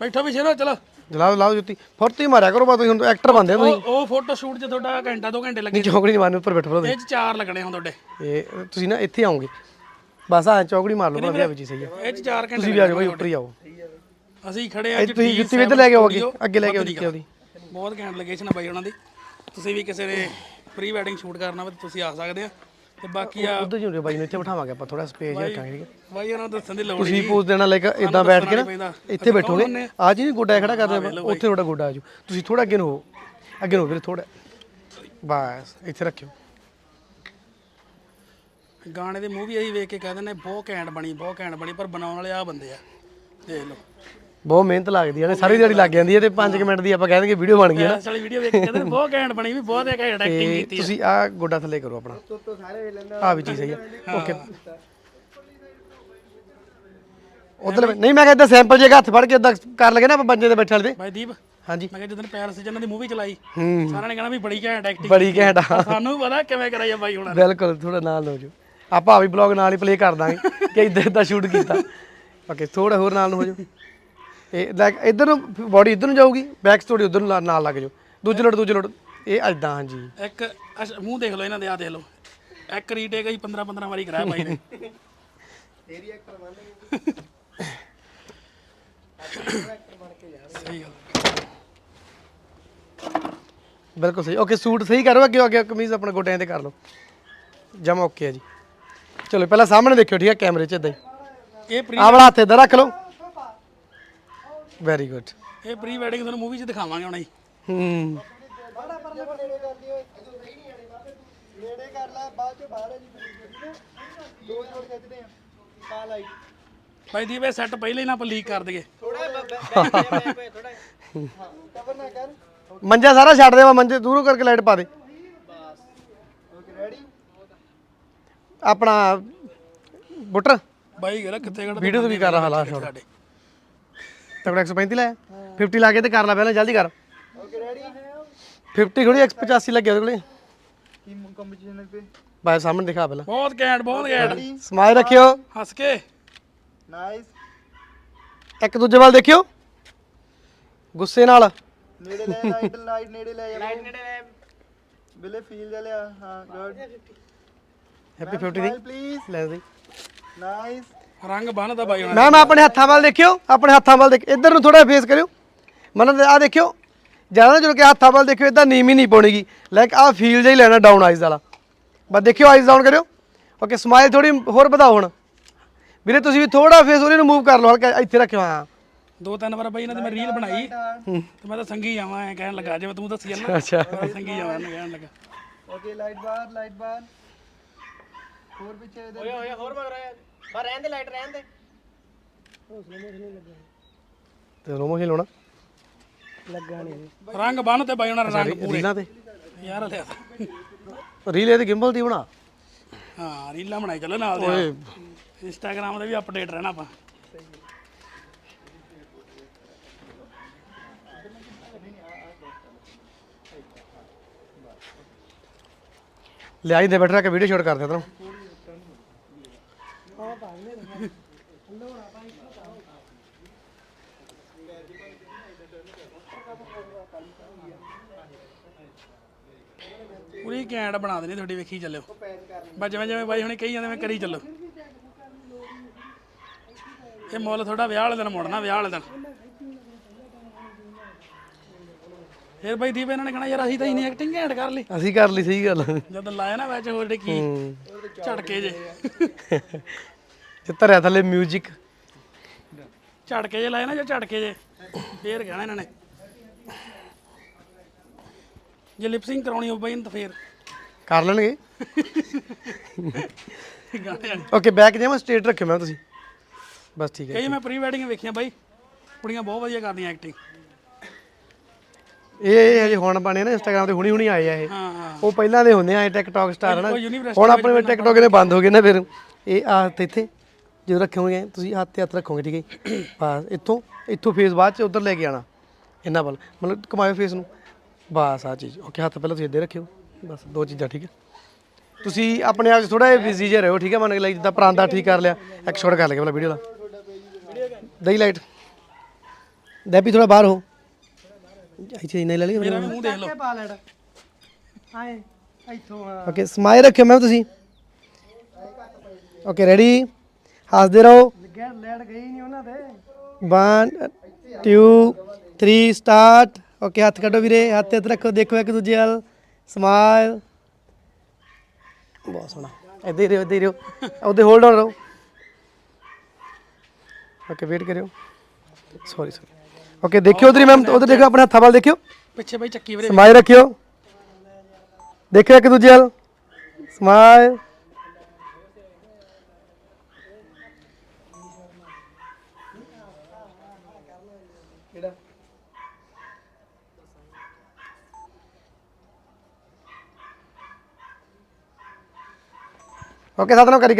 ਬੈਠੋ ਵੀ ਸ਼ੇਰੋ ਚਲੋ। ਜਲਾਓ ਲਾਓ ਜੁੱਤੀ। ਫੁਰਤੀ ਮਾਰਿਆ ਕਰੋ ਬਾ ਤੁਸੀਂ ਹੁਣ ਐਕਟਰ ਬੰਦੇ ਹੋ ਤੁਸੀਂ। ਉਹ ਉਹ ਫੋਟੋ ਸ਼ੂਟ 'ਚ ਤੁਹਾਡਾ ਘੰਟਾ 2 ਘੰਟੇ ਲੱਗੇ ਨਹੀਂ ਚੌਕੜੀ ਮਾਰਨੀ ਉੱਪਰ ਬੈਠੋ ਤੁਸੀਂ। ਇਹ 'ਚ ਚਾਰ ਲੱਗਣੇ ਹੁਣ ਤੁਹਾਡੇ। ਇਹ ਤੁਸੀਂ ਨਾ ਇੱਥੇ ਆਓਗੇ। ਬਸ ਆ ਚੌਕੜੀ ਮਾਰ ਲਓ ਵਿਆਹ ਵਿੱਚ ਹੀ ਸਹੀ ਆ। ਇਹ 'ਚ ਚਾਰ ਘੰਟੇ ਤੁਸੀਂ ਵੀ ਆ ਜਾਓ ਬਾਈ ਉੱਪਰ ਹੀ ਆਓ। ਅਸੀਂ ਖੜੇ ਆ ਤੁਸੀਂ ਜੁੱਤੀ ਵੀ ਇੱਧਰ ਲੈ ਕੇ ਆਓ ਅੱਗੇ। ਅੱਗੇ ਲੈ ਕੇ ਆਓ ਜੁੱਤੀ ਉਹਦੀ ਬਹੁਤ ਘੈਂਟ ਲੋਕੇਸ਼ਨ ਆ ਬਾਈ ਉਹਨਾਂ ਦੀ। ਤੁਸੀਂ ਵੀ ਕਿਸੇ ਨੇ ਪ੍ਰੀ ਵੈਡਿੰਗ ਸ਼ੂਟ ਕਰਨਾ ਹੋਵੇ ਤੁਸੀਂ ਆ ਸਕਦੇ ਆ। ਤੇ ਬਾਕੀ ਆ ਉਧਰ ਜੁਰੇ ਬਾਈ ਨੂੰ ਇੱਥੇ ਬਿਠਾਵਾਂਗੇ ਆਪਾਂ ਥੋੜਾ ਸਪੇਸ ਰੱਖਾਂਗੇ ਠੀਕ ਹੈ ਬਾਈ ਉਹਨਾਂ ਨੂੰ ਦੱਸਣ ਦੀ ਲੋੜ ਤੁਸੀਂ ਨਹੀਂ ਪੋਜ਼ ਦੇਣਾ ਲਾਈਕ ਇਦਾਂ ਬੈਠ ਕੇ ਨਾ ਇੱਥੇ ਬੈਠੋਗੇ ਆ ਜੀ ਗੋਡਾ ਖੜਾ ਕਰਦੇ ਆਪਾਂ ਉੱਥੇ ਤੁਹਾਡਾ ਗੋਡਾ ਆਜੂ ਤੁਸੀਂ ਥੋੜਾ ਅੱਗੇ ਨੂੰ ਹੋ ਅੱਗੇ ਨੂੰ ਹੋ ਵੀਰੇ ਥੋੜਾ ਬਸ ਇੱਥੇ ਰੱਖਿਓ ਗਾਣੇ ਦੇ ਮੂਵੀ ਅਸੀਂ ਵੇਖ ਕੇ ਕਹਿ ਦਿੰਦੇ ਬਹੁਤ ਘੈਂਟ ਬਣੀ ਬਹੁਤ ਘੈਂਟ ਬਣੀ ਪਰ ਬਣਾਉਣ ਵਾਲੇ ਆ ਬੰਦੇ ਆ ਦੇਖ ਲਓ ਬਹੁਤ ਮਿਹਨਤ ਲੱਗਦੀ ਹੈ ਨੇ ਸਾਰੀ ਦਿਹਾੜੀ ਲੱਗ ਜਾਂਦੀ ਹੈ ਤੇ 5 ਮਿੰਟ ਦੀ ਆਪਾਂ ਕਹਿ ਦਿੰਗੇ ਵੀਡੀਓ ਬਣ ਗਈ ਹੈ ਨਾ। ਇਸ ਵਾਲੀ ਵੀਡੀਓ ਵੇਖ ਕੇ ਕਹਿੰਦੇ ਬਹੁਤ ਘੈਂਟ ਬਣੀ ਵੀ ਬਹੁਤ ਘੈਂਟ ਐਕਟਿੰਗ ਕੀਤੀ ਤੁਸੀਂ ਆ ਗੋਡਾ ਥੱਲੇ ਕਰੋ ਆਪਣਾ। ਆ ਵੀ ਚੀਜ਼ ਸਹੀ ਹੈ। ਓਕੇ ਉਧਰ ਨਹੀਂ ਮੈਂ ਕਹਿੰਦਾ ਸੈਂਪਲ ਜੇ ਹੱਥ ਫੜ ਕੇ ਇਦਾਂ ਕਰ ਲਗੇ ਨਾ ਆਪਾਂ ਬੰਜੇ ਤੇ ਬੈਠੇ ਵਾਲੇ ਤੇ। ਬਾਈ ਦੀਪ ਹਾਂਜੀ। ਮੈਂ ਕਿਹਾ ਜਦੋਂ ਪੈਰਸ ਜਨਾਂ ਦੀ ਮੂਵੀ ਚਲਾਈ ਸਾਰਿਆਂ ਨੇ ਕਹਿਣਾ ਵੀ ਬੜੀ ਘੈਂਟ ਐਕਟਿੰਗ ਬੜੀ ਘੈਂਟ ਆ। ਸਾਨੂੰ ਪਤਾ ਕਿਵੇਂ ਕਰਾਈ ਆ ਬਾਈ ਹੁਣ ਬਿਲਕੁਲ ਥੋੜਾ ਨਾਲ ਹੋ ਜਾਓ। ਆਪਾਂ ਆ ਵੀ ਬਲੌਗ ਨਾਲ ਹੀ ਪਲੇ ਕਰ ਦਾਂਗੇ ਕਿ ਇਦਾਂ ਇਦਾਂ ਸ਼ੂਟ ਕੀਤਾ। ਓਕੇ ਥੋੜਾ ਹੋਰ ਨਾਲ ਨੂੰ ਹੋ ਜਾਓ। ਇਹ ਲਾਈਕ ਇਧਰ ਨੂੰ ਬਾਡੀ ਇਧਰ ਨੂੰ ਜਾਊਗੀ ਬੈਕ ਸਟੋਰੀ ਉਧਰ ਨੂੰ ਨਾਲ ਲੱਗ ਜਾਓ। ਦੂਜੇ ਲੋਟ ਦੂਜੇ ਲੋਟ ਇਹ ਐਦਾਂ ਹਾਂਜੀ। ਇੱਕ ਮੂੰਹ ਦੇਖ ਲਓ ਇਹਨਾਂ ਦੇ ਆ ਦੇਖ ਲਓ। ਇੱਕ ਰੀਟੇਕ ਹੀ 15 15 ਵਾਰੀ ਕਰਾਇਆ ਬਾਈ ਨੇ। ਸਹੀ ਗੱਲ। ਬਿਲਕੁਲ ਸਹੀ। ਓਕੇ ਸੂਟ ਸਹੀ ਕਰੋ ਅੱਗੇ ਅੱਗੇ ਕਮੀਜ਼ ਆਪਣੇ ਗੋਡਿਆਂ ਤੇ ਕਰ ਲਓ। ਜਮਾ ਓਕੇ ਹੈ ਜੀ। ਚਲੋ ਪਹਿਲਾਂ ਸਾਹਮਣੇ ਦੇਖਿਓ ਠੀਕ ਹੈ ਕੈਮਰੇ 'ਚ ਇਦਾਂ ਹੀ। ਇਹ ਪ੍ਰੀ ਆਹ ਵਾਲਾ ਹੱਥ ਇੱਧਰ ਰੱਖ ਲਓ। ਵੈਰੀ ਗੁੱਡ ਇਹ ਪ੍ਰੀ ਵੈਡਿੰਗ ਤੁਹਾਨੂੰ ਮੂਵੀ 'ਚ ਦਿਖਾਵਾਂਗੇ ਹੁਣ ਅਸੀਂ ਹੂੰ। ਨੇੜੇ ਕਰ ਲੈ ਬਾਅਦ ਚ ਬਾਹਰ ਆ ਜੀ ਦੋ ਜੋੜ ਖਿੱਚਦੇ ਆ ਪਾ ਲਾਈਟ ਬਾਈ ਦੀਪ ਇਹ ਸੈੱਟ ਪਹਿਲੇ ਹੀ ਨਾ ਆਪਾਂ ਲੀਕ ਕਰ ਦਈਏ। ਥੋੜਾ ਥੋੜਾ ਹਾਂ ਕਵਰ ਨਾ ਕਰ। ਮੰਜਾ ਸਾਰਾ ਛੱਡ ਦੇ ਵਾ ਮੰਜੇ ਦੂਰੋਂ ਕਰਕੇ ਲਾਈਟ ਪਾ ਦੇ। ਬਸ ਓਕੇ ਰੈਡੀ ਆਪਣਾ ਬੁੱਟਰ। ਬਾਈ ਕਹਿੰਦਾ ਕਿੱਥੇ ਖੜਾ ਵੀਡੀਓ ਤੋਂ ਵੀ ਕਰ ਰਹਾ ਲਾ ਸ਼ਾਟ ਸਾਡੇ। ਤਕੜਾ 135 ਲਾਇਆ 50 ਲਾ। ਕੇ ਤੇ ਕਰ ਲੈ ਪਹਿਲਾਂ ਜਲਦੀ ਕਰ। ਓਕੇ ਰੈਡੀ 50 ਥੋੜੀ 185 ਲੱਗਿਆ ਉਹਦੇ ਕੋਲੇ। ਕੀ ਕੰਪੀਟੀਸ਼ਨ पे ਬਾਈ ਸਾਹਮਣੇ ਦਿਖਾ ਪਹਿਲਾਂ। ਬਹੁਤ ਘੈਂਟ ਬਹੁਤ ਘੈਂਟ। ਸਮਾਈਲ ਰੱਖਿਓ। ਹੱਸ ਕੇ। ਨਾਈਸ ਇੱਕ ਦੂਜੇ ਵੱਲ ਦੇਖਿਓ। ਗੁੱਸੇ ਨਾਲ। ਨੇੜੇ ਲੈ ਲਾਈਟ ਲਾਈਟ ਨੇੜੇ ਲੈ ਲਾਈਟ ਨੇੜੇ ਲੈ। ਬਿਲੇ ਫੀਲ ਲੈ ਲਿਆ। ਹਾਂ ਗੁੱਡ ਹੈਪੀ 50 ਦੀ। ਪਲੀਜ਼ ਲੈ ਦੇ। ਨਾਈਸ ਰੰਗ ਬੰਨਦਾ ਬਾਈ ਹੁਣ ਮੈਮ ਆਪਣੇ ਹੱਥਾਂ ਵੱਲ ਦੇਖਿਓ ਆਪਣੇ ਹੱਥਾਂ ਵੱਲ ਦੇਖ ਇੱਧਰ ਨੂੰ ਥੋੜਾ ਫੇਸ ਕਰਿਓ। ਮਨ ਆ ਦੇਖਿਓ ਜ਼ਿਆਦਾ ਜਦੋਂ ਕਿ ਹੱਥਾਂ ਵੱਲ ਦੇਖਿਓ ਇਦਾਂ ਨੀਵੀਂ ਨਹੀਂ ਪਾਉਣੀਗੀ ਲਾਈਕ ਆ ਫੀਲ ਜਿਹਾ ਹੀ ਲੈਣਾ ਡਾਊਨ ਆਈਜ਼ ਵਾਲਾ। ਬਸ ਦੇਖਿਓ ਆਈਜ਼ ਡਾਊਨ ਕਰਿਓ। ਓਕੇ ਸਮਾਈਲ ਥੋੜੀ ਹੋਰ ਵਧਾਓ ਹੁਣ। ਵੀਰੇ ਤੁਸੀਂ ਵੀ ਥੋੜਾ ਫੇਸ ਉਹਨੇ ਨੂੰ ਮੂਵ ਕਰ ਲਓ ਹਲਕਾ ਇੱਥੇ ਰੱਖਿਓ ਹਾਂ। ਦੋ ਤਿੰਨ ਵਾਰ ਬਾਈ ਇਹਨਾਂ ਦੀ ਮੈਂ ਰੀਲ ਬਣਾਈ ਤੇ ਮੈਂ ਤਾਂ ਸੰਗੀ ਜਾਵਾਂ ਐ ਕਹਿਣ ਲੱਗਾ ਜਿਵੇਂ ਤੂੰ ਦੱਸੀ ਜਾਂਦਾ। ਅੱਛਾ। ਸੰਗੀ ਜਾਵਾਂ ਇਹਨੂੰ ਕਹਿਣ ਲੱਗਾ। ਓਕੇ ਲਾਈਟ ਬਾਹਰ ਲਾਈਟ ਬਾਹਰ ਹੋਰ ਪਿੱਛੇ ਇਧਰ ਓਏ ਓਏ ਹੋਰ ਮਗਰ ਬਾਹਰ ਰਹਿਣ ਦੇ ਲਾਈਟ ਰਹਿਣ ਦੇ। ਤੇ ਰੋਮੋ ਹੀ ਲਾਉਣਾ ਰੰਗ ਬੰਨ ਤੇ ਬਾਈ ਉਹਨਾਂ ਰੰਗ ਪੂਰੇ। ਰੀਲਾਂ ਤੇ? ਯਾਰ ਲਿਆ। ਰੀਲ ਇਹਦੇ ਗਿੰਬਲ ਦੀ ਬਣਾ? ਹਾਂ ਰੀਲਾਂ ਬਣਾਈ ਚੱਲੋ ਨਾਲ ਦੇ ਓਏ। ਇੰਸਟਾਗ੍ਰਾਮ ਤੇ ਵੀ ਅਪਡੇਟ ਰਹਿਣਾ ਆਪਾਂ। ਲਿਆ ਹੀ ਦੇ ਬੈਠ ਕੇ ਵੀਡੀਓ ਸ਼ੂਟ ਕਰਦੇ ਤੈਨੂੰ ਪੂਰੀ ਘੈਂਟ ਬਣਾ ਦੇਣੀ ਤੁਹਾਡੀ ਵੇਖੀ ਚੱਲਿਓ। ਬਸ ਜਿਵੇਂ ਜਿਵੇਂ ਬਾਈ ਹੁਣੇ ਕਹੀ ਜਾਂਦੇ ਮੈਂ ਕਰੀ ਚੱਲੋ। ਇਹ ਮੁੱਲ ਥੋੜਾ ਵਿਆਹ ਵਾਲੇ ਦਿਨ ਮੁੜਨਾ ਵਿਆਹ ਵਾਲੇ ਦਿਨ। ਫਿਰ ਬਾਈ ਦੀਪ ਇਹਨਾਂ ਨੇ ਕਹਣਾ ਯਾਰ ਅਸੀਂ ਤਾਂ ਇਨੀ ਐਕਟਿੰਗ ਘੈਂਟ ਕਰ ਲਈ। ਅਸੀਂ ਕਰ ਲਈ ਸਹੀ ਗੱਲ। ਜਦ ਲਾਇਆ ਨਾ ਵਿੱਚ ਹੋਰ ਕੀ ਹੂੰ। ਝਟਕੇ ਜੇ। ਤੇ ਧਰਿਆ ਥੱਲੇ 뮤직 ਝਟਕੇ ਜੇ ਲਾਏ ਨਾ ਜੇ ਝਟਕੇ ਜੇ ਫੇਰ ਕਹਿਣਾ ਇਹਨਾਂ ਨੇ। ਜੇ ਲਿਪਸਿੰਗ ਕਰਾਉਣੀ ਹੋਵੇ ਬਾਈ ਤਾਂ ਫੇਰ। ਕਰ ਲੈਣਗੇ? ਗਾਣੇ। ਓਕੇ ਬੈਕ ਜਾਵਾਂ ਸਟੇਟ ਰੱਖਿਓ ਮੈਂ ਤੁਸੀਂ। ਬਸ ਠੀਕ ਹੈ। ਕਈ ਮੈਂ ਪ੍ਰੀ ਵੈਡਿੰਗ ਵੇਖੀਆਂ ਬਾਈ ਕੁੜੀਆਂ ਬਹੁਤ ਵਧੀਆ ਕਰਦੀਆਂ ਐਕਟਿੰਗ ਇਹ ਹਜੇ ਹੁਣ ਬਣੇ ਨਾ ਇੰਸਟਾਗ੍ਰam ਤੇ ਹੁਣੀ ਹੁਣੀ ਆਏ ਆ ਇਹ। ਹਾਂ ਹਾਂ। ਉਹ ਪਹਿਲਾਂ ਦੇ ਹੁੰਦੇ ਆ ਟਿਕਟੌਕ ਸਟਾਰ university ਹੁਣ ਆਪਣੇ ਟਿਕਟੌਕ ਨੇ ਬੰਦ ਹੋ ਗਏ ਨਾ ਫਿਰ। ਇਹ ਆ ਇੱਥੇ। ਜਦੋਂ ਰੱਖੋਗੇ ਤੁਸੀਂ ਹੱਥ ਤੇ ਹੱਥ ਰੱਖੋਗੇ ਠੀਕ ਹੈ ਜੀ? ਬਸ ਇੱਥੋਂ ਇੱਥੋਂ ਫੇਸ ਬਾਅਦ ਚ ਉਧਰ ਲੈ ਕੇ ਆਣਾ। ਇਹਨਾਂ ਵੱਲ ਮਤਲਬ ਕਮਾਇਓ ਫੇਸ ਨੂੰ। ਬਸ ਆ ਚੀਜ਼ ਓਕੇ ਹੱਥ ਪਹਿਲਾਂ ਤੁਸੀਂ ਇੱਧੇ ਰੱਖਿਓ। ਬਸ ਦੋ ਚੀਜ਼ਾਂ ਠੀਕ ਹੈ? ਤੁਸੀਂ ਆਪਣੇ ਆਪ 'ਚ ਥੋੜਾ ਜਿਹਾ ਬਿਜ਼ੀ ਜਿਹਾ ਰਹੋ ਠੀਕ ਹੈ? ਮੰਨ ਕੇ ਲਈ ਜਿੱਦਾਂ ਪਰਾਂਦਾ ਠੀਕ ਕਰ ਲਿਆ। ਇੱਕ ਸ਼ਾਟ ਕਰ ਲਿਆ ਪਹਿਲਾਂ ਵੀਡੀਓ ਦਾ। ਦਈ ਲਾਈਟ ਡੈਪੀ ਥੋੜਾ ਬਾਹਰ ਹੋ। ਇੱਥੇ ਨਹੀਂ ਲੈ ਲਈ ਮੇਰਾ ਵੀ ਮੂੰਹ ਦੇਖ ਲਓ। ਪਾ ਲੈਣਾ। ਆਏ ਇੱਥੋਂ ਹਾਂ। ਓਕੇ ਸਮਾਈਲ ਰੱਖਿਓ ਮੈਮ ਤੁਸੀਂ। ਓਕੇ ਰੈਡੀ ਹੱਸਦੇ ਰਹੋ। ਲੱਗਿਆ ਲੈਟ ਗਈ ਨਹੀਂ ਉਹਨਾਂ ਦੇ। 1 2 3 ਸਟਾਰਟ ਓਕੇ ਹੱਥ ਕੱਢੋ ਵੀਰੇ ਹੱਥ ਹੱਥ ਰੱਖੋ ਦੇਖੋ ਇੱਕ ਦੂਜੇ ਵੱਲ। ਸਮਾਈਲ ਬਹੁਤ ਸੋਹਣਾ। ਇੱਧਰ ਹੀ ਰਹੋ ਇੱਧਰ ਹੀ ਰਹੋ। ਉਹਦੇ ਹੋਲਡ ਆਨ ਰਹੋ। ਓਕੇ ਵੇਟ ਕਰਿਓ। ਸੌਰੀ ਸੌਰੀ ਓਕੇ ਦੇਖਿਓ ਉਧਰ ਮੈਮ ਉਧਰ ਦੇਖੋ ਆਪਣੇ ਹੱਥਾਂ ਵੱਲ ਦੇਖਿਓ। ਪਿੱਛੇ ਬਈ ਚੱਕੀ ਵੀਰੇ। ਸਮਾਈਲ ਰੱਖਿਓ। ਦੇਖਿਓ ਇੱਕ ਦੂਜੇ ਵੱਲ। ਸਮਾਈਲ ਓਕੇ ਸਾਧਨੋਂ ਕਰੀ